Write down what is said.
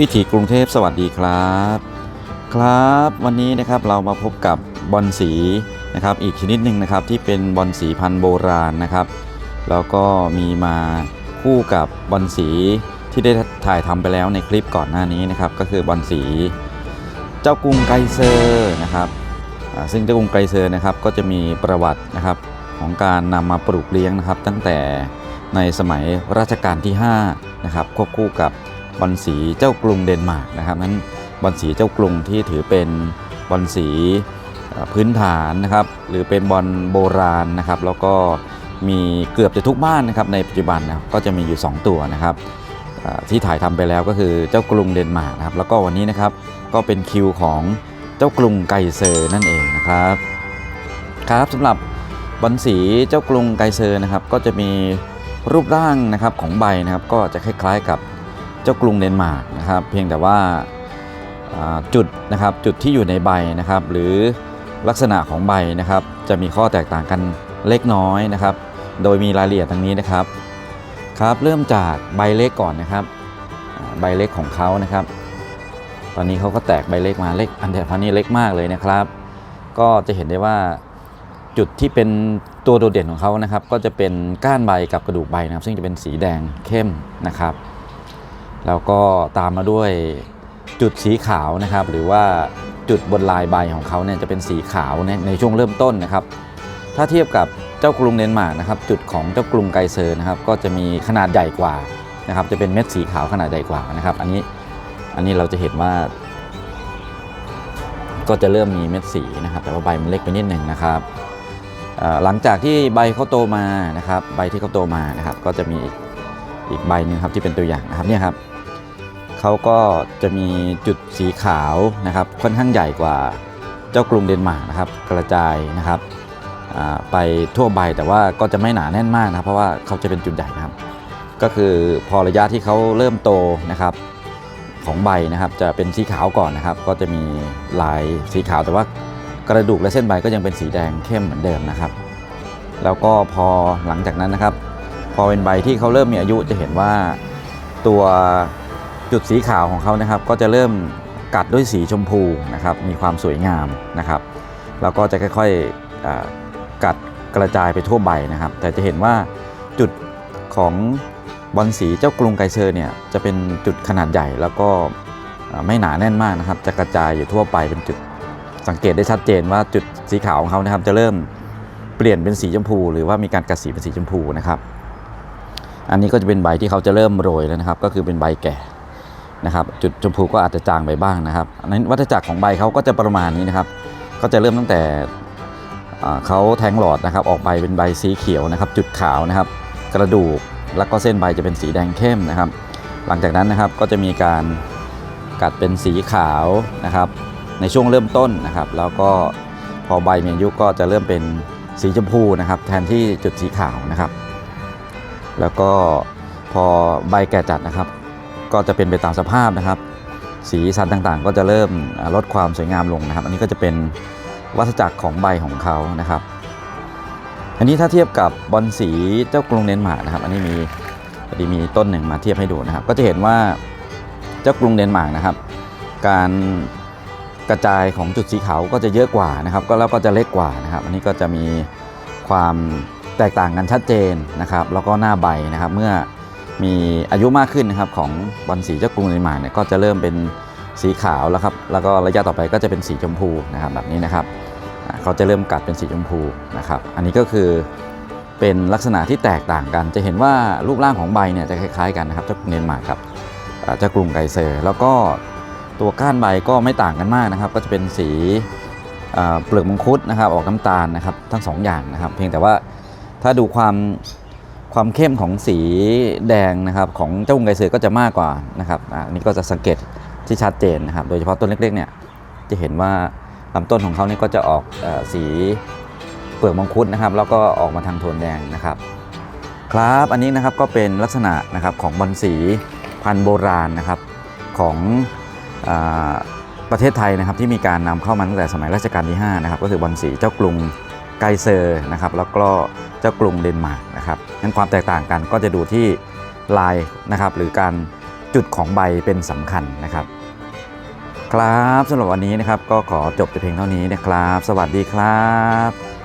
วิถีกรุงเทพสวัสดีครับ ครับวันนี้นะครับเรามาพบกับบอลสีนะครับอีกชนิดหนึ่งนะครับที่เป็นบอลสีพันธุ์โบราณนะครับแล้วก็มีมาคู่กับบอลสีที่ได้ถ่ายทำไปแล้วในคลิปก่อนหน้านี้นะครับก็คือบอลสี เจ้ากรุงไกเซอร์นะครับซึ่งเจ้ากรุงไกเซอร์นะครับก็จะมีประวัตินะครับของการนำมาปลูกเลี้ยงนะครับตั้งแต่ในสมัยรัชกาลที่5นะครับควบคู่กับ บอลสีเจ้ากรุงเดนมาร์กนะครับนั้นบอลสีเจ้ากรุงที่ถือเป็นบอลสีพื้นฐานนะครับหรือเป็นบอลโบราณนะครับแล้วก็มีเกือบจะทุกบ้านนะครับในปัจจุบันนะก็จะมีอยู่ 2 ตัวนะครับที่ถ่ายทำไปแล้วก็คือเจ้ากรุงเดนมาร์กนะครับแล้วก็วันนี้นะครับก็เป็นคิวของเจ้ากรุงไกเซอร์นั่นเองนะครับครับสำหรับบอลสีเจ้ากรุงไกเซอร์นะครับก็จะมีรูปร่างนะครับของใบนะครับก็จะคล้ายๆกับ เจ้ากรุงเดนมาร์กนะครับ เพียงแต่ว่าจุดนะครับจุดที่อยู่ในใบนะครับ หรือลักษณะของใบนะครับ จะมีข้อแตกต่างกันเล็กน้อยนะครับ โดยมีรายละเอียดดังนี้นะครับครับเริ่มจากใบเล็กก่อนนะครับ ใบเล็กของเขานะครับ ตอนนี้เขาก็แตกใบเล็กมาเล็กอันเดียพันนี้เล็กมากเลยนะครับ ก็จะเห็นได้ว่าจุดที่เป็นตัวโดดเด่นของเขานะครับ ก็จะเป็นก้านใบกับกระดูกใบนะครับ ซึ่งจะเป็นสีแดงเข้มนะครับ แล้วก็ตามมาด้วยจุดสีขาวนะครับ หรือว่าจุดบนลายใบของเขาเนี่ยจะเป็นสีขาวในในช่วงเริ่มต้นนะครับ ถ้าเทียบกับเจ้ากรุงเดนมาร์กนะครับ จุดของเจ้ากรุงไกเซอร์นะครับ ก็จะมีขนาดใหญ่กว่านะครับ จะเป็นเม็ดสีขาวขนาดใหญ่กว่านะครับ อันนี้อันนี้เราจะเห็นว่า ก็จะเริ่มมีเม็ดสีนะครับ แต่ว่าใบมันเล็กไปนิดหนึ่งนะครับหลังจากที่ใบเขาโตมานะครับ ใบที่เขาโตมานะครับ ก็จะมีอีกอีกใบหนึงครับที่เป็นตัวอย่างนะครับเนี่ยครับ เขาก็จะมีจุดสีขาวนะครับค่อนข้างใหญ่กว่าเจ้ากรุงเดนมาร์กนะครับกระจายนะครับไปทั่วใบแต่ว่าก็จะไม่หนาแน่นมากนะครับเพราะว่าเขาจะเป็นจุดใหญ่นะครับ ก็คือพอระยะที่เขาเริ่มโตนะครับของใบนะครับจะเป็นสีขาวก่อนนะครับ ก็จะมีลายสีขาวแต่ว่ากระดูกและเส้นใบก็ยังเป็นสีแดงเข้มเหมือนเดิมนะครับ แล้วก็พอหลังจากนั้นนะครับ พอเป็นใบที่เขาเริ่มมีอายุจะเห็นว่าตัว จุดสีขาวของเขานะครับก็จะเริ่มกัดด้วยสีชมพูนะครับมีความสวยงามนะครับ แล้วก็จะค่อยๆอ่ากัดกระจายไปทั่วใบนะครับ แต่จะเห็นว่าจุดของบอลสีเจ้ากรุงไกเซอร์เนี่ยจะเป็นจุดขนาดใหญ่แล้วก็ไม่หนาแน่นมากนะครับ จะกระจายอยู่ทั่วไปเป็นจุดสังเกตได้ชัดเจนว่าจุดสีขาวของเขานะครับจะเริ่มเปลี่ยนเป็นสีชมพู หรือว่ามีการกัดสีเป็นสีชมพูนะครับ อันนี้ก็จะเป็นใบที่เขาจะเริ่มโรยแล้วนะครับ ก็คือเป็นใบแก่ นะครับจุดชมพูก็อาจจะจางไปบ้างนะครับอันนั้นวัฏจักรของใบเขาก็จะประมาณนี้นะครับก็จะเริ่มตั้งแต่เขาแทงหลอดนะครับออกใบเป็นใบสีเขียวนะครับ จุดขาวนะครับ กระดูกแล้วก็เส้นใบจะเป็นสีแดงเข้มนะครับ หลังจากนั้นนะครับก็จะมีการกัดเป็นสีขาวนะครับ ในช่วงเริ่มต้นนะครับ แล้วก็พอใบมีอายุก็จะเริ่มเป็นสีชมพูนะครับ แทนที่จุดสีขาวนะครับ แล้วก็พอใบแก่จัดนะครับ ก็จะเป็นไปตามสภาพนะครับ สีสันต่างๆ ก็จะเริ่มลดความสวยงามลงนะครับ อันนี้ก็จะเป็นวัฏจักรของใบของเขานะครับ อันนี้ถ้าเทียบกับบอลสีเจ้ากรุงเดนมาร์กนะครับ อันนี้มีพอดีมีต้นหนึ่งมาเทียบให้ดูนะครับ ก็จะเห็นว่าเจ้ากรุงเดนมาร์กนะครับ การกระจายของจุดสีขาวก็จะเยอะกว่านะครับ ก็แล้วก็จะเล็กกว่านะครับ อันนี้ก็จะมีความแตกต่างกันชัดเจนนะครับ แล้วก็หน้าใบนะครับ เมื่อ มีอายุมากขึ้นนะครับของบอลสีเจ้ากรุงเดนมาร์กเนี่ยก็จะเริ่มเป็นสีขาวแล้วครับแล้วก็ระยะต่อไปก็จะเป็นสีชมพูนะครับแบบนี้นะครับเขาจะเริ่มกัดเป็นสีชมพูนะครับอันนี้ก็คือเป็นลักษณะที่แตกต่างกัน จะเห็นว่ารูปร่างของใบเนี่ยจะคล้ายๆกันนะครับเจ้ากรุงเดนมาร์กครับเจ้ากรุงไกเซอร์ แล้วก็ตัวก้านใบก็ไม่ต่างกันมากนะครับ ก็จะเป็นสีเปลือกมังคุดนะครับออกน้ำตาลนะครับทั้งสองอย่างนะครับ เพียงแต่ว่าถ้าดูความ ความเข้มของสีแดงนะครับของเจ้ากรุงไกเซอร์ก็จะมากกว่านะครับอันนี้ก็จะสังเกตที่ชัดเจนนะครับ โดยเฉพาะต้นเล็กๆเนี่ยจะเห็นว่าลำต้นของเขานี่ก็จะออกอสีเปลือกมังคุดนะครับ แล้วก็ออกมาทางโทนแดงนะครับ ครับอันนี้นะครับก็เป็นลักษณะนะครับของบอลสีพันธุ์โบราณนะครับของอประเทศไทยนะครับที่มีการนำเข้ามาตั้งแต่สมัยรัชกาลที่5นะครับก็คือบอลสีเจ้ากรุงไกเซอร์นะครับแล้วก็เจ้ากรุงเดนมาร์ก นะครับงั้นความแตกต่างกันก็จะดูที่ลายนะครับ หรือการจุดของใบเป็นสำคัญนะครับ ครับสำหรับวันนี้นะครับก็ขอจบแต่เพียงเท่านี้นะครับ สวัสดีครับ